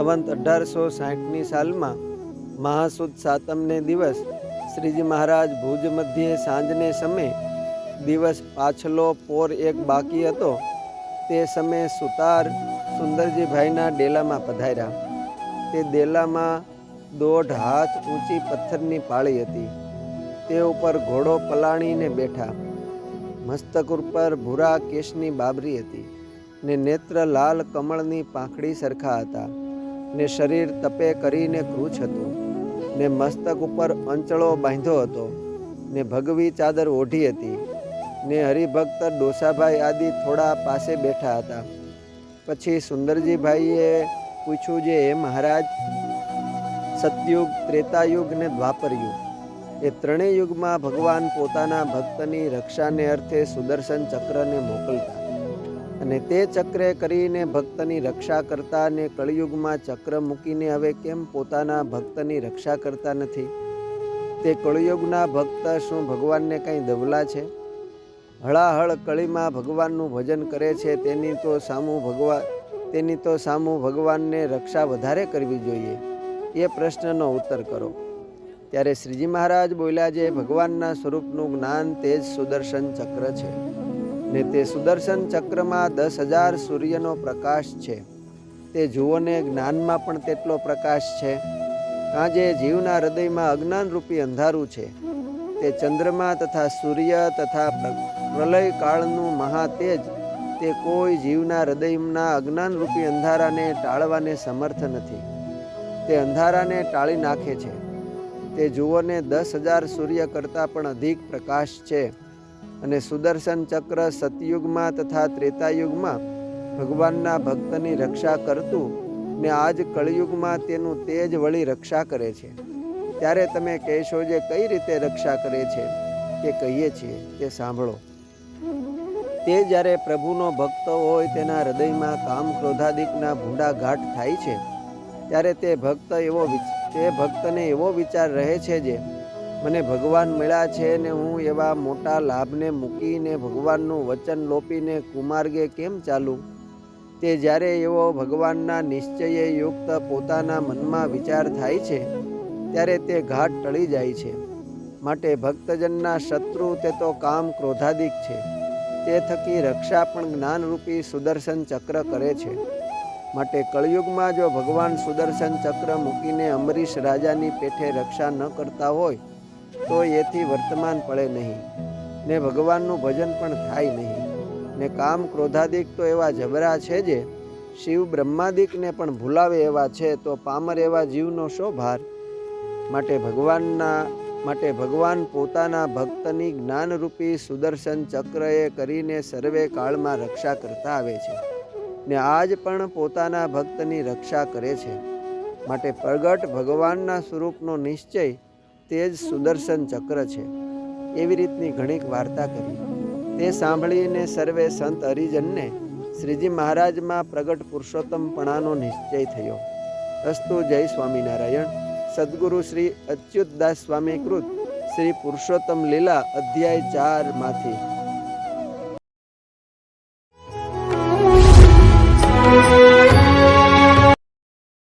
સંવંત અઢારસો સાહીઠની સાલમાં મહાસુદ સાતમને દિવસ શ્રીજી મહારાજ ભુજ મધ્યે સાંજને સમયે દિવસ પાછલો પોર એક બાકી હતો. તે સમયે સુતાર સુંદરજીભાઈના ડેલામાં પધાર્યા. તે ડેલામાં દોઢ હાથ ઊંચી પથ્થરની પાળી હતી. તે ઉપર ઘોડો પલાણીને બેઠા. મસ્તક ઉપર ભૂરા કેશની બાબરી હતી ને નેત્ર લાલ કમળની પાંખડી સરખા હતા. ને શરીર તપે કરીને ક્રૂચ હતું, ને મસ્તક ઉપર અંચળો બાંધ્યો હતો, ને ભગવી ચાદર ઓઢી હતી, ને હરિભક્ત ડોસાભાઈ આદિ થોડા પાસે બેઠા હતા. પછી સુંદરજીભાઈએ પૂછ્યું જે હે મહારાજ, સતયુગ, ત્રેતાયુગ ને દ્વાપરયુગ, એ ત્રણેય યુગમાં ભગવાન પોતાના ભક્તની રક્ષાને અર્થે સુદર્શન ચક્રને મોકલતા. અને તે ચક્રે કરીને ભક્તની રક્ષા કરતા અને કળિયુગમાં ચક્ર મૂકીને હવે કેમ પોતાના ભક્તની રક્ષા કરતા નથી? તે કળિયુગના ભક્ત શું ભગવાનને કંઈ દવલા છે? હળાહળ કળીમાં ભગવાનનું ભજન કરે છે, તેની તો સામું ભગવાન તેની તો સામું ભગવાનને રક્ષા વધારે કરવી જોઈએ? એ પ્રશ્નનો ઉત્તર કરો. ત્યારે શ્રીજી મહારાજ બોલ્યા, જે ભગવાનના સ્વરૂપનું જ્ઞાન, તે જ સુદર્શન ચક્ર છે. ને તે સુદર્શન ચક્રમાં દસ હજાર સૂર્યનો પ્રકાશ છે. તે જુઓને જ્ઞાનમાં પણ તેટલો પ્રકાશ છે. કાંજે જીવના હૃદયમાં અજ્ઞાનરૂપી અંધારું છે. તે ચંદ્રમા તથા સૂર્ય તથા પ્ર- પ્રલય કાળનું મહાતેજ તે કોઈ જીવના હૃદયના અજ્ઞાનરૂપી અંધારાને ટાળવાને સમર્થ નથી. તે અંધારાને ટાળી નાખે છે. તે જુઓને દસ હજાર સૂર્ય કરતાં પણ અધિક પ્રકાશ છે. અને સુદર્શન ચક્ર સતયુગમાં તથા ત્રેતાયુગમાં ભગવાનના ભક્તની રક્ષા કરતું ને આજ કળિયુગમાં તેનું તેજ વળી રક્ષા કરે છે. ત્યારે તમે કહેશો જે કઈ રીતે રક્ષા કરે છે તે કહીએ છીએ, તે સાંભળો. તે જ્યારે પ્રભુનો ભક્ત હોય તેના હૃદયમાં કામ ક્રોધાદિકના ભૂંડા ઘાટ થાય છે, ત્યારે તે ભક્ત એવો તે ભક્તને એવો વિચાર રહે છે જે મને ભગવાન મળ્યા છે ને હું એવા મોટા લાભને મૂકીને ભગવાનનું વચન લોપીને કુમાર્ગે કેમ ચાલું? તે જ્યારે એવો ભગવાનના નિશ્ચયે યુક્ત પોતાના મનમાં વિચાર થાય છે, ત્યારે તે ઘાટ ટળી જાય છે. માટે ભક્તજનના શત્રુ તે તો કામ ક્રોધાદિક છે. તે થકી રક્ષા પણ જ્ઞાનરૂપી સુદર્શન ચક્ર કરે છે. માટે કળિયુગમાં જો ભગવાન સુદર્શન ચક્ર મૂકીને અમરીશ રાજાની પેઠે રક્ષા ન કરતા હોય તો એથી વર્તમાન પડે નહીં. ને ભગવાનનું ભજન પણ થાય નહીં. ને કામ ક્રોધાદિક તો એવા જબરા છે જે, શિવ બ્રહ્માદિકને પણ ભૂલાવે એવા છે, તો પામર એવા જીવનો શો ભાર? માટે ભગવાનના, માટે ભગવાન પોતાના ભક્તની જ્ઞાનરૂપી સુદર્શન ચક્રએ કરીને સર્વે કાળમાં રક્ષા કરતા આવે છે. ને આજ પણ પોતાના ભક્તની રક્ષા કરે છે. માટે પ્રગટ ભગવાનના સ્વરૂપનો નિશ્ચય તે જ સુદર્શન ચક્ર છે. એવી રીતની ઘણીક વાર્તા કરી. તે સાંભળીને સર્વે સંત હરિજનને શ્રીજી મહારાજમાં પ્રગટ પુરુષોત્તમપણાનો નિશ્ચય થયો. અસ્તુ જય સ્વામિનારાયણ. સદગુરુ શ્રી અચ્યુતદાસ સ્વામી કૃત શ્રી પુરુષોત્તમ લીલા અધ્યાય ચારમાંથી.